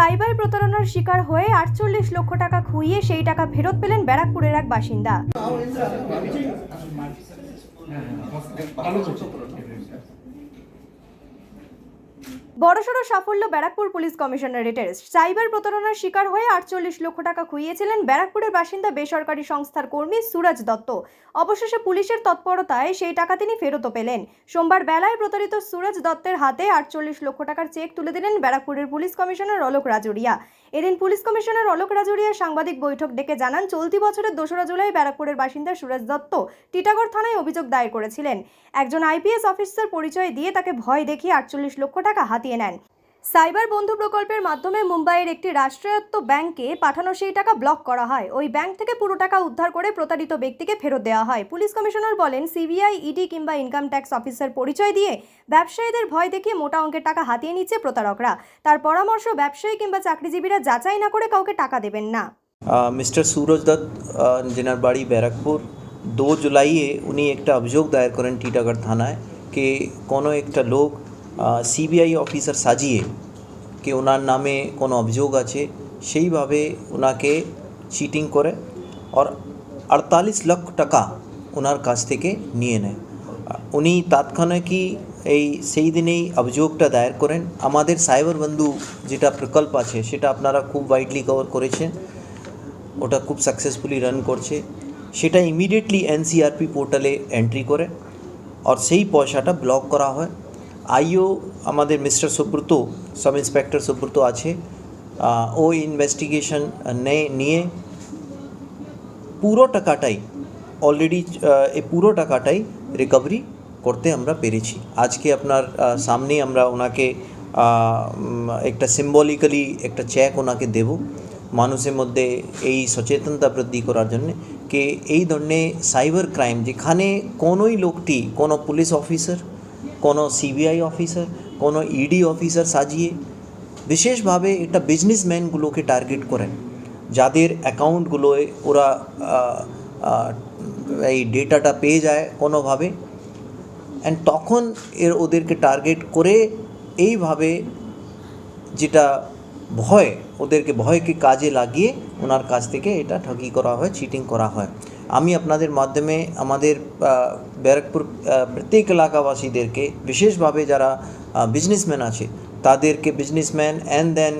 Cyber প্রতারণার শিকার হয়ে আটচল্লিশ লক্ষ টাকা খুইয়ে সেই টাকা ফেরত পেলেন ব্যারাকপুরের এক বাসিন্দা। বড়সড় সাফল্য ব্যারাকপুর পুলিশ কমিশনারেটের। সাইবার প্রতারণার শিকার হয়ে আটচল্লিশ লক্ষ টাকা খুইয়েছিলেন ব্যারাকপুরের বাসিন্দা বেসরকারি সংস্থার কর্মী সুরাজ দত্ত। অবশেষে পুলিশের তৎপরতায় সেই টাকা তিনি ফেরতও পেলেন। সোমবার বেলায় প্রতারিত সুরাজ দত্তের হাতে আটচল্লিশ লক্ষ টাকার চেক তুলে দিলেন ব্যারাকপুরের পুলিশ কমিশনার অলোক রাজুরিয়া। এদিন পুলিশ কমিশনার অলোক রাজুরিয়া সাংবাদিক বৈঠক ডেকে জানান, চলতি বছরের দোসরা জুলাই ব্যারাকপুরের বাসিন্দা সুরজ দত্ত টিটাগড় থানায় অভিযোগ দায়ের করেছিলেন। একজন আইপিএস অফিসার পরিচয় দিয়ে তাকে ভয় দেখিয়ে আটচল্লিশ লক্ষ টাকা হাতিয়ে নেন। সাইবার বন্ধু প্রকল্পের মাধ্যমে মুম্বাইয়ের একটি রাষ্ট্রায়ত্ত ব্যাংকে পাঠানো সেই টাকা ব্লক করা হয়। ওই ব্যাংক থেকে পুরো টাকা উদ্ধার করে প্রতারিত ব্যক্তিকে ফেরত দেওয়া হয়। পুলিশ কমিশনার বলেন, সিবিআই, ইডি কিংবা ইনকাম ট্যাক্স অফিসার পরিচয় দিয়ে ব্যবসায়ীদের ভয় দেখিয়ে মোটা অঙ্কের টাকা হাতিয়ে নিচ্ছে প্রতারকরা। তার পরামর্শ, ব্যবসায়ী কিংবা চাকরিজীবীরা যাচাই না করে কাউকে টাকা দেবেন না। মিস্টার সুরজ দত্ত যেনার বাড়ি ব্যারাকপুর, দো জুলাইয়ে উনি একটা অভিযোগ দায়ের করেন টিটাগড় থানায়, কে কোনো একটা লোক সিবিআই অফিসার সাজিয়ে কে ওনার নামে কোনো অভিযোগ আছে, সেইভাবে ওনাকে চিটিং করে আর আটতাল্লিশ লক্ষ টাকা ওনার কাছ থেকে নিয়ে নেয়। উনি তাৎক্ষণিকই এই সেই দিনেই অভিযোগটা দায়ের করেন। আমাদের সাইবার বন্ধু যেটা প্রকল্প আছে, সেটা আপনারা খুব ওয়াইডলি কভার করেছেন। ওটা খুব সাকসেসফুলি রান করছে। সেটা ইমিডিয়েটলি এনসিআরপি পোর্টালে এন্ট্রি করে। আর সেই পয়সাটা ব্লক করা হয়। আইও আমাদের mister Subrata sub inspector Subrata আছে। ও ইনভেস্টিগেশন নিয়ে পুরো টাকাটাই অলরেডি এই পুরো টাকাটাই রিকভারি করতে আমরা পেরেছি। আজকে আপনার আহ, সামনেই আমরা ওনাকে একটা সিম্বলিক্যালি একটা চেক ওনাকে দেব। মানুষের মধ্যে এই সচেতনতা বৃদ্ধি করার জন্য যে এই ধরনের সাইবার ক্রাইম যেখানে কোনোই লোকটি কোনো পুলিশ অফিসার কোনো সিবিআই অফিসার কোনো ইডি অফিসার সাজিয়ে বিশেষভাবে এটা বিজনেসম্যানগুলোকে টার্গেট করেন। যাদের অ্যাকাউন্টগুলোয় ওরা এই ডেটাটা পেয়ে যায় কোনোভাবে। অ্যান্ড তখন এর ওদেরকে টার্গেট করে এইভাবে যেটা ভয়, ওদেরকে ভয়কে কাজে লাগিয়ে ওনার কাছ থেকে এটা ঠগি করা হয় চিটিং করা হয়। আমি আপনাদের মাধ্যমে আমাদের আহ, ব্যারাকপুর আহ, প্রত্যেক এলাকাবাসীদেরকে বিশেষভাবে যারা বিজনেসম্যান আছে তাদেরকে বিজনেসম্যান অ্যান্ড দেন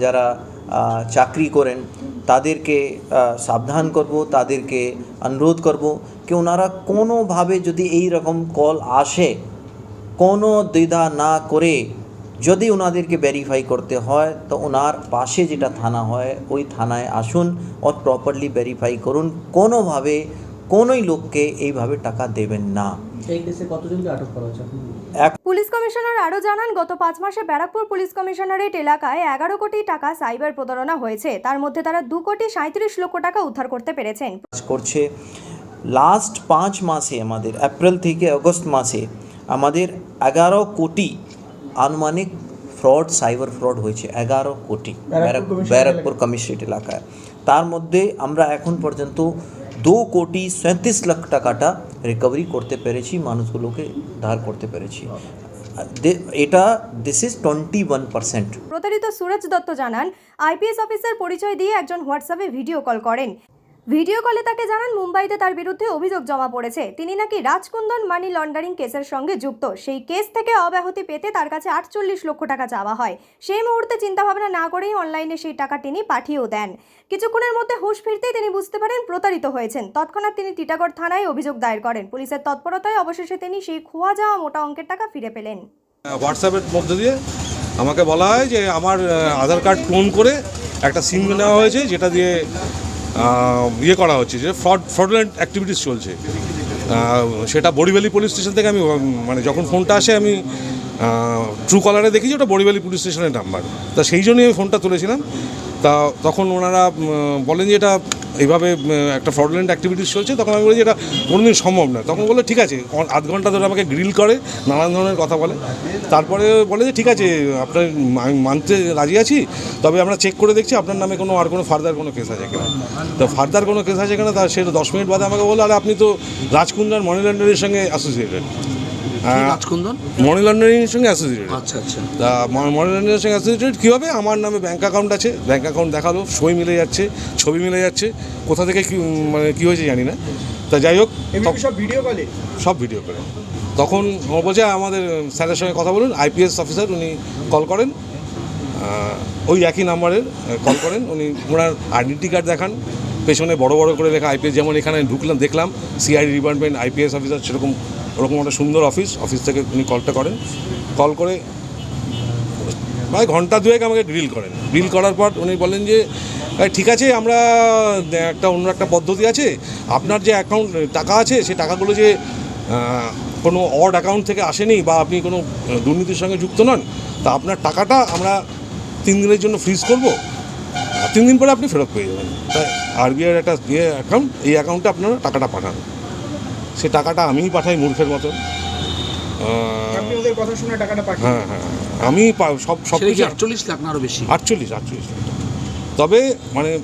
যারা আহ, চাকরি করেন তাদেরকে আহ, সাবধান করব তাদেরকে অনুরোধ করব কি ওনারা কোনোভাবে যদি এই রকম কল আসে কোনো দ্বিধা না করে যদি ওনাদেরকে ভেরিফাই করতে হয় তো ওনার পাশে যেটা থানা হয় ওই থানায় আসুন আর প্রপারলি ভেরিফাই করুন। কোনোভাবে কোনোই লোককে এইভাবে টাকা দেবেন না। পুলিশ কমিশনার আরও জানান গত পাঁচ মাসে ব্যারাকপুর পুলিশ কমিশনারেট এলাকায় এগারো কোটি টাকা সাইবার প্রতারণা হয়েছে। তার মধ্যে তারা দু কোটি সাঁত্রিশ লক্ষ টাকা উদ্ধার করতে পেরেছেন। কাজ করছে। লাস্ট পাঁচ মাসে আমাদের এপ্রিল থেকে আগস্ট মাসে আমাদের এগারো কোটি আনুমানিক ফ্রড সাইবার ফ্রড হয়েছে এগারো কোটি ব্যারাক- ব্যারাকপুর কমিশনারেট এলাকায়। তার মধ্যে আমরা এখন পর্যন্ত দু কোটি সৈঁত্রিশ লাখ টাকাটা রিকভারি করতে পেরেছি মানুষগুলোকে ধার করতে পেরেছি। দে- এটা this is twenty one percent প্রতারিত সুরজ দত্ত জানান আইপিএস অফিসার পরিচয় দিয়ে একজন হোয়াটসঅ্যাপে ভিডিও কল করেন। ভিডিও কলে তাকে জানান, মুম্বাইতে তার বিরুদ্ধে অভিযোগ জমা পড়েছে। তিনি নাকি রাজকুন্দন মানি লন্ডারিং কেসের সঙ্গে যুক্ত। সেই কেস থেকে অব্যাহতি পেতে তার কাছে আটচল্লিশ লক্ষ টাকা চাওয়া হয়। সেই মুহূর্তে চিন্তাভাবনা না করেই অনলাইনে সেই টাকা তিনি পাঠিয়েও দেন। কিছুক্ষণের মধ্যে হুঁশ ফিরতেই তিনি বুঝতে পারেন প্রতারিত হয়েছেন। তৎক্ষণাৎ তিনি টিটাগড় থানায় অভিযোগ দায়ের করেন। পুলিশের তৎপরতায় অবশেষে তিনি সেই খোয়া যাওয়া মোটা অঙ্কের টাকা ফিরে পেলেন। হোয়াটসঅ্যাপের মধ্য দিয়ে আমাকে বলা হয় যে আমার আধার কার্ড ক্লোন করে একটা সিম নেওয়া হয়েছে, যেটা দিয়ে ইয়ে করা হচ্ছে যে ফ্রড, ফ্রডুলেন্ট অ্যাক্টিভিটিস চলছে। সেটা বড়িভ্যালি পুলিশ স্টেশন থেকে আমি মানে যখন ফোনটা আসে আমি ট্রু কলারে দেখি যে ওটা বড়িভ্যালি পুলিশ স্টেশনের নাম্বার তা সেই জন্যই আমি ফোনটা তুলেছিলাম। তা তখন ওনারা বলেন যে এটা এইভাবে একটা ফ্রডুলেন্ট অ্যাক্টিভিটিস চলছে, তখন আমি বলি যে এটা কোনোদিন সম্ভব না তখন বলল, ঠিক আছে আধ ঘণ্টা ধরে আমাকে গ্রিল করে, নানান ধরনের কথা বলে। তারপরে বলে যে, ঠিক আছে, আপনার মানতে রাজি আছি, তবে আমরা চেক করে দেখছি, আপনার নামে কোনো আর কোনো ফার্দার কোনো কেস আছে কিনা। তো ফার্দার কোনো কেস আছে কিনা তার সেটা দশ মিনিট বাদে আমাকে বলল, আরে, আপনি তো রাজকুন্দার মানি লন্ডারের সঙ্গে অ্যাসোসিয়েটেড রাজকুন্দন? মানি লন্ডারিংয়ের সঙ্গে অ্যাসোসিয়েটেড আচ্ছা আচ্ছা। তা মানি লন্ডারিংয়ের সঙ্গে অ্যাসোসিয়েটেড কী হবে? আমার নামে ব্যাঙ্ক অ্যাকাউন্ট আছে। ব্যাঙ্ক অ্যাকাউন্ট দেখাল সই মিলে যাচ্ছে ছবি মিলে যাচ্ছে। কোথা থেকে কী মানে কী হয়েছে জানি না। তা যাই হোক সব ভিডিও কলে সব ভিডিও করে তখন ও বলছে আমাদের স্যারের সঙ্গে কথা বলুন আইপিএস অফিসার উনি কল করেন। ওই একই নাম্বারের কল করেন। উনি ওনার আইডেন্টি কার্ড দেখান। পেছনে বড় বড় করে লেখা আইপিএস যেমন এখানে ঢুকলাম, দেখলাম সিআইডি ডিপার্টমেন্ট আইপিএস অফিসার সেরকম ওরকম একটা সুন্দর অফিস অফিস থেকে উনি কলটা করেন। কল করে প্রায় ঘণ্টা দুয়েক আমাকে গ্রিল করেন। গ্রিল করার পর উনি বলেন যে "এই ঠিক আছে, আমরা একটা অন্য একটা পদ্ধতি আছে। আপনার যে অ্যাকাউন্ট টাকা আছে, সে টাকাগুলো যে কোনো অড অ্যাকাউন্ট থেকে আসেনি বা আপনি কোনো দুর্নীতির সঙ্গে যুক্ত নন, তা আপনার টাকাটা আমরা তিন দিনের জন্য ফ্রিজ করব। তিন দিন পরে আপনি ফেরত পেয়ে যাবেন। তাই আরবিআইয়ের একটা ইয়ে অ্যাকাউন্ট এই অ্যাকাউন্টে আপনারা টাকাটা পাঠান। সে টাকাটা আমিই পাঠাই মূর্খের মতন। টাকাটা হ্যাঁ হ্যাঁ আমি পা- সব সব কিছু আটচল্লিশ লাখ না আরও বেশি? আটচল্লিশ আটচল্লিশ লাখ। তবে মানে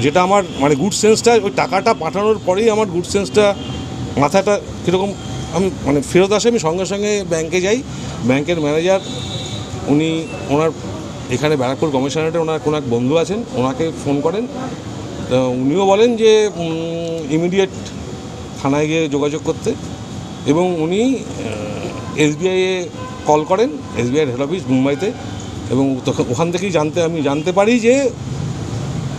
যেটা আমার মানে গুড সেন্সটা ওই টাকাটা পাঠানোর পরেই আমার গুড সেন্সটা মাথাটা কীরকম আমি মানে ফেরত আসে আমি সঙ্গে সঙ্গে ব্যাংকে যাই। ব্যাংকের ম্যানেজার উনি ওনার এখানে ব্যারাকপুর কমিশনারেটে ওনার কোনো এক বন্ধু আছেন, ওনাকে ফোন করেন। উনিও বলেন যে ইমিডিয়েট থানায় গিয়ে যোগাযোগ করতে। এবং উনি এসবিআইয়ে কল করেন এসবিআইয়ের হেড অফিস মুম্বাইতে। এবং ওখান থেকেই জানতে, আমি জানতে পারি যে,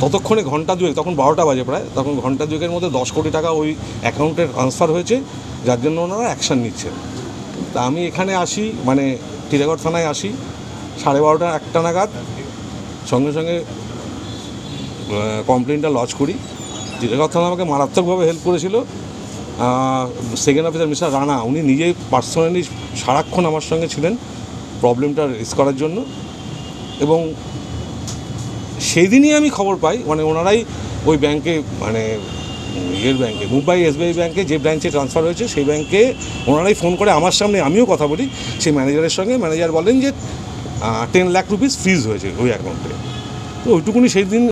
ততক্ষণে ঘণ্টা দুয়েক, তখন বারোটা বাজে প্রায়, তখন ঘণ্টা দুয়েকের মধ্যে দশ কোটি টাকা ওই অ্যাকাউন্টে ট্রান্সফার হয়েছে, যার জন্য ওনারা অ্যাকশান নিচ্ছেন। তা আমি এখানে আসি মানে টিটাগড় থানায় আসি। সাড়ে বারোটা, একটা নাগাদ। সঙ্গে সঙ্গে কমপ্লেনটা লজ করি। থানা আমাকে মারাত্মকভাবে হেল্প করেছিল। সেকেন্ড অফিসার মিস্টার রানা, উনি নিজে পার্সোনালি সারাক্ষণ আমার সঙ্গে ছিলেন প্রবলেমটা রেস করার জন্য। এবং সেই দিনই আমি খবর পাই মানে ওনারাই ওই ব্যাংকে মানে ইয়ের ব্যাংকে মুম্বাই এসবিআই ব্যাংকে যে ব্রাঞ্চে ট্রান্সফার হয়েছে, সেই ব্যাংকে ওনারাই ফোন করে আমার সামনে আমিও কথা বলি। সেই ম্যানেজারের সঙ্গে ম্যানেজার বলেন যে টেন লাখ রুপিস ফ্রিজ হয়েছে ওই অ্যাকাউন্টে তো ওইটুকুনি সেই দিন